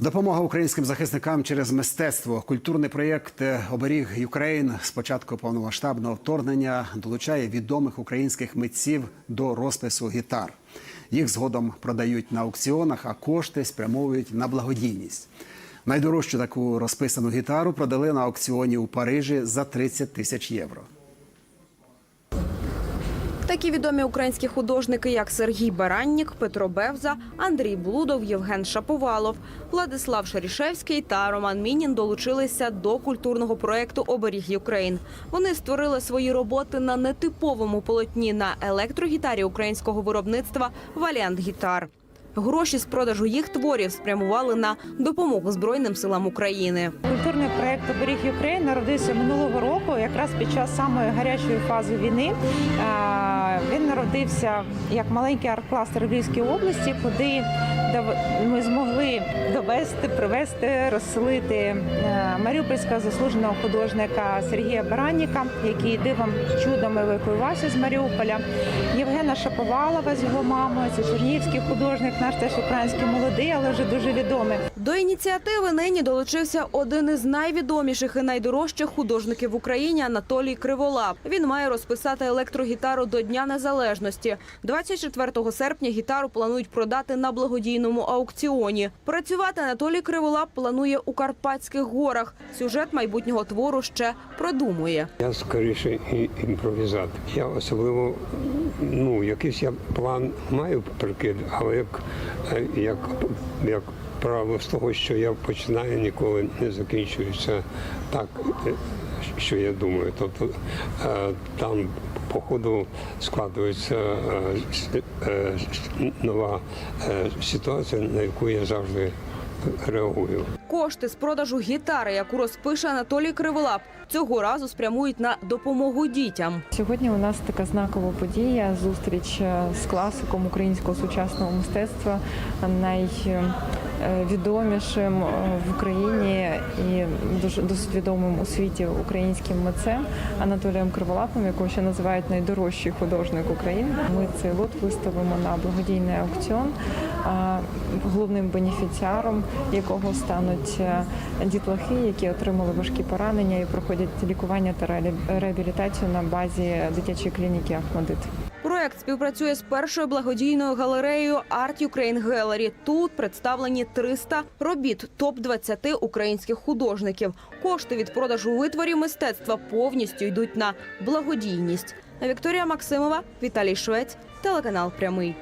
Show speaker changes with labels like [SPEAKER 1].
[SPEAKER 1] Допомога українським захисникам через мистецтво. Культурний проєкт Оберіг Юкрейн з початку повномасштабного вторгнення долучає відомих українських митців до розпису гітар. Їх згодом продають на аукціонах, а кошти спрямовують на благодійність. Найдорожчу таку розписану гітару продали на аукціоні у Парижі за 30 тисяч євро.
[SPEAKER 2] Такі відомі українські художники, як Сергій Бараннік, Петро Бевза, Андрій Блудов, Євген Шаповалов, Владислав Шарішевський та Роман Мінін долучилися до культурного проєкту Оберіг Юкрейн. Вони створили свої роботи на нетиповому полотні на електрогітарі українського виробництва Валіант Гітар. Гроші з продажу їх творів спрямували на допомогу Збройним силам України.
[SPEAKER 3] Культурний проект Оберіг Юкрейн народився минулого року, якраз під час самої гарячої фази війни. Він народився як маленький арт-кластер Львівській області, куди ми змогли довести, привезти, розселити е, маріупольського заслуженого художника Сергія Баранніка, який дивом чудом евакуювався з Маріуполя. Євгена Шаповалова з його мамою. Це чернігівський художник, наш теж український молодий, але вже дуже відомий.
[SPEAKER 2] До ініціативи нині долучився один із найвідоміших і найдорожчих художників в Україні Анатолій Криволап. Він має розписати електрогітару до Дня Незалежності. 24 серпня гітару планують продати на благодійному аукціоні. Працювати Анатолій Криволап планує у Карпатських горах. Сюжет майбутнього твору ще продумує.
[SPEAKER 4] Я скоріше імпровізатор. Я особливо, ну, якийсь я план маю прикид, але як, е, як, як правило з того, що я починаю, ніколи не закінчується так, що я думаю. Тобто е, там по ходу складується е, е, нова ситуація, на яку я завжди реагую.
[SPEAKER 2] Кошти з продажу гітари, яку розпише Анатолій Криволап, цього разу спрямують на допомогу дітям.
[SPEAKER 5] Сьогодні у нас така знакова подія зустріч з класиком українського сучасного мистецтва, найвідомішим е, в Україні і дуже досить відомим у світі українським митцем Анатолієм Криволапом, якого ще називають найдорожчий художник України. Ми цей лот виставимо на благодійний аукціон, головним бенефіціаром якого стануть е, дітлахи, які отримали важкі поранення і проходять лікування та реабілітацію на базі дитячої клініки Ахмадит.
[SPEAKER 2] Проект співпрацює з першою благодійною галереєю Art Ukraine Gallery. Тут представлені 300 робіт топ-20 українських художників. Кошти від продажу витворів мистецтва повністю йдуть на благодійність. Вікторія Максимова, Віталій Швець, телеканал Прямий.